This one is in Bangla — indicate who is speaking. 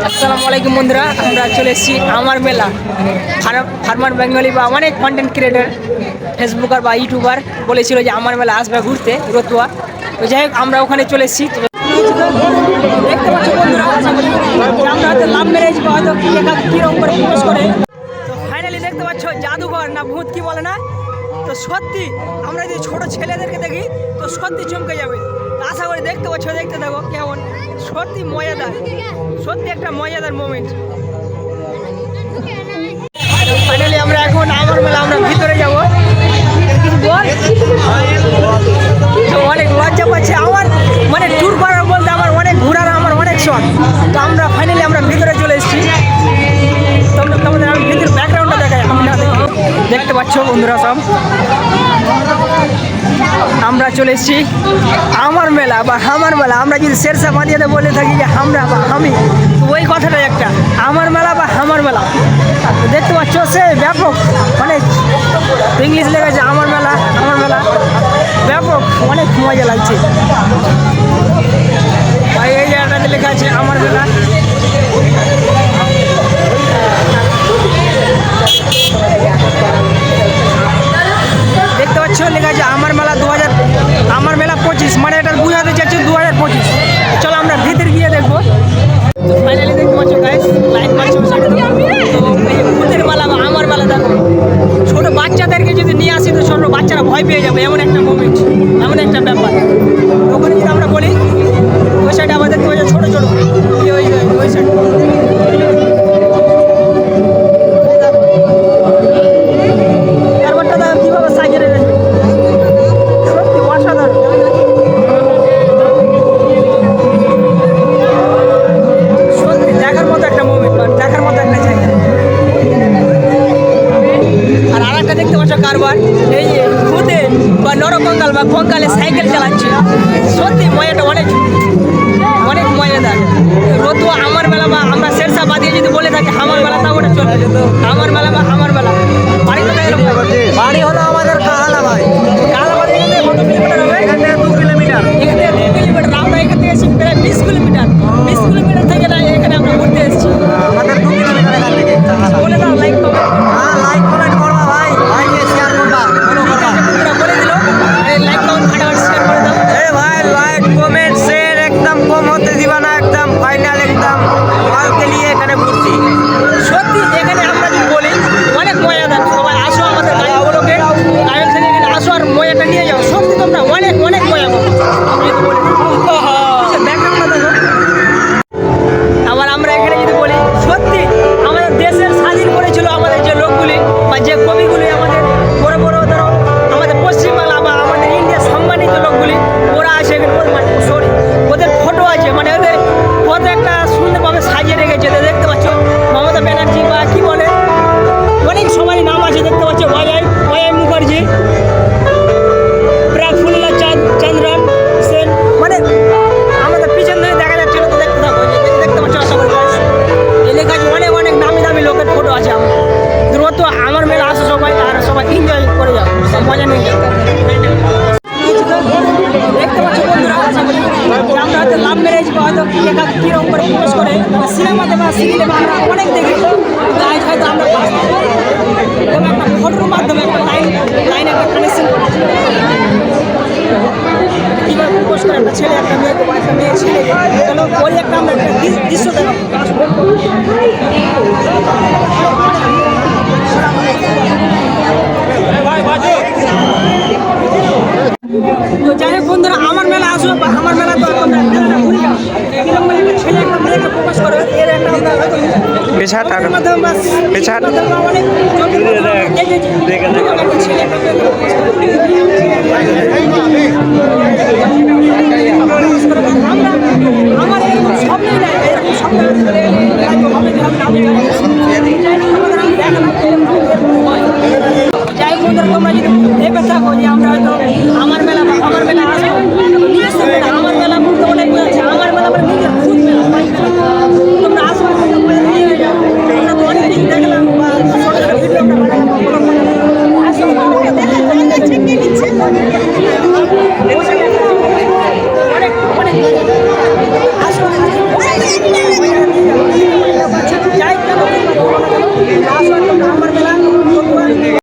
Speaker 1: আসসালামু আলাইকুম বন্ধুরা, আমরা চলে এসেছি আমার মেলা। ফার্মার বেঙ্গলি বা অনেক কন্টেন্ট ক্রিয়েটার ফেসবুকার বা ইউটিউবার বলেছিল যে আমার মেলা আসবে ঘুরতে, রতুয়া। তো যাই হোক, আমরা ওখানে চলে এসেছি। দেখতে আমরা লাভ ম্যারেজ বা করে করে। তো ফাইনালি দেখতে পাচ্ছ জাদুঘর, না ভূত কি বলে না? তো সত্যি, আমরা যদি ছোট ছেলেদেরকে দেখি, তো সত্যি চমকে যাবে। আশা করি দেখতে পাচ্ছ, দেখতে থাকো, কেমন? সত্যি মজাদার। সত্যি একটা মজাদার মোমেন্ট ফাইনালি আমরা এখন আমার মেলা আমরা ভিতরে যাব। অনেক লজ্জা পাচ্ছে। আমার মানে ট্যুর করার বলতে আমার অনেক ঘোরার, আমার অনেক শখ। তো আমরা ফাইনালি আমরা ভিতরে চলে এসেছি। তোমাদের আমি ভিতরে ব্যাকগ্রাউন্ডটা দেখাই। আমি না দেখতে পাচ্ছ বন্ধুরা সব। আমরা চলে এসেছি আমার মেলা বা হামার মেলা। আমরা যদি শেরশা বাঁধিয়ে বলে থাকি যে আমরা বা আমি ওই কথাটাই একটা, আমার মেলা বা হামার মেলা। দেখতে পাচ্ছ সে ব্যাপক মানে ইংলিশ লেগেছে আমার মেলা আমার মেলা। ব্যাপক, অনেক মজা লাগছে। আর এই জায়গাটাতে লেখা আছে আমার মেলা। কারবার এই ভূতে বা নরকঙ্কাল বা কঙ্কালে সাইকেল চালাচ্ছে। সত্যি অনেক অনেক। ম্যারেজ বা হয়তো কি একা কীরকম করে করে সিনেমাতে বা বা আমরা অনেক দেখি। গাইড হয়তো আমরা এবং একটা ফটোর মাধ্যমে একটা লাইন লাইন একটা কানেকশন কীভাবে প্রপোজ করে, একটা ছেলে, একটা মেয়েকে বা একটা মেয়ে, ছেলে। চলো ওই একটা আমরা একটা দৃশ্য যাই হোক বন্ধুরা, আমার মেলা আসলো, আমার মেলা তো
Speaker 2: পেছাট
Speaker 1: আর
Speaker 2: পেছাট।
Speaker 1: যাই যদি ভেবে থাকো যে আমরা হয়তো